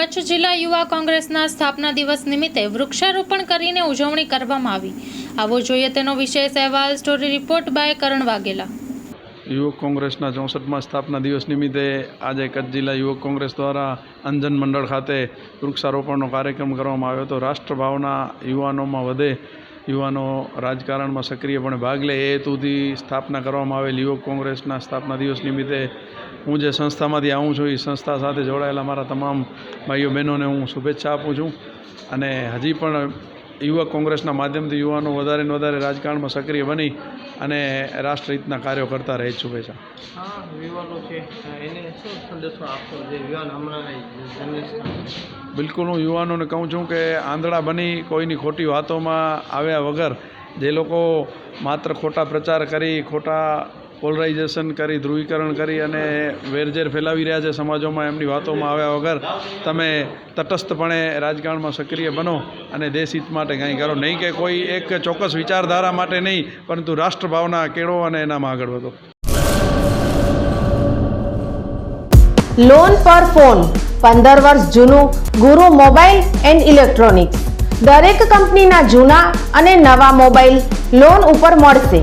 કચ્છ જિલ્લા યુવા કોંગ્રેસના સ્થાપના દિવસ નિમિત્તે વૃક્ષારોપણ કરીને ઉજવણી કરવામાં આવી. આવો જોઈએ તેનો વિશેષ અહેવાલ, story report by Karan Vaghela. યુવક કોંગ્રેસના ચોસઠમાં સ્થાપના દિવસ નિમિત્તે આજે કચ્છ જિલ્લા યુવક કોંગ્રેસ દ્વારા અંજન મંડળ ખાતે વૃક્ષારોપણનો કાર્યક્રમ કરવામાં આવ્યો હતો. રાષ્ટ્રભાવના યુવાનોમાં વધે યુવાનો રાજકારણમાં સક્રિયપણે ભાગ લે, એ હેતુથી સ્થાપના કરવામાં આવેલ યુવક કોંગ્રેસના સ્થાપના દિવસ નિમિત્તે હું જે સંસ્થામાંથી આવું છું, એ સંસ્થા સાથે જોડાયેલા મારા તમામ ભાઈઓ બહેનોને હું શુભેચ્છા આપું છું. અને હજી પણ યુવક કોંગ્રેસના માધ્યમથી યુવાનો વધારે ને વધારે રાજકારણમાં સક્રિય બની અને રાષ્ટ્રહિતના કાર્યો કરતા રહે શુભેચ્છા. હા યુવાનો છે. એને શું સંદેશો આપશો જે યુવાન હમણાં બિલકુલ હું યુવાનોને કહું છું કે આંધળા બની કોઈની ખોટી વાતોમાં આવ્યા વગર જે લોકો માત્ર ખોટા પ્રચાર કરી ખોટા પોલરાઇઝેશન કરી, ધ્રુવીકરણ કરી અને વેરઝેર ફેલાવી રહ્યા છે સમાજોમાં એમની વાતોમાં આવ્યા વગર. તમે તટસ્થપણે રાજકારણમાં સક્રિય બનો અને દેશ હિત માટે કંઈ કરો. નહીં કે કોઈ એક ચોક્કસ વિચારધારા માટે નહીં, પરંતુ રાષ્ટ્રભાવના કેળવો અને એનામાં આગળ વધો. લોન પર ફોન પંદર વર્ષ જૂનું, ગુરુ મોબાઈલ એન્ડ ઇલેક્ટ્રોનિક્સ. દરેક કંપનીના જૂના અને નવા મોબાઈલ લોન ઉપર મળશે.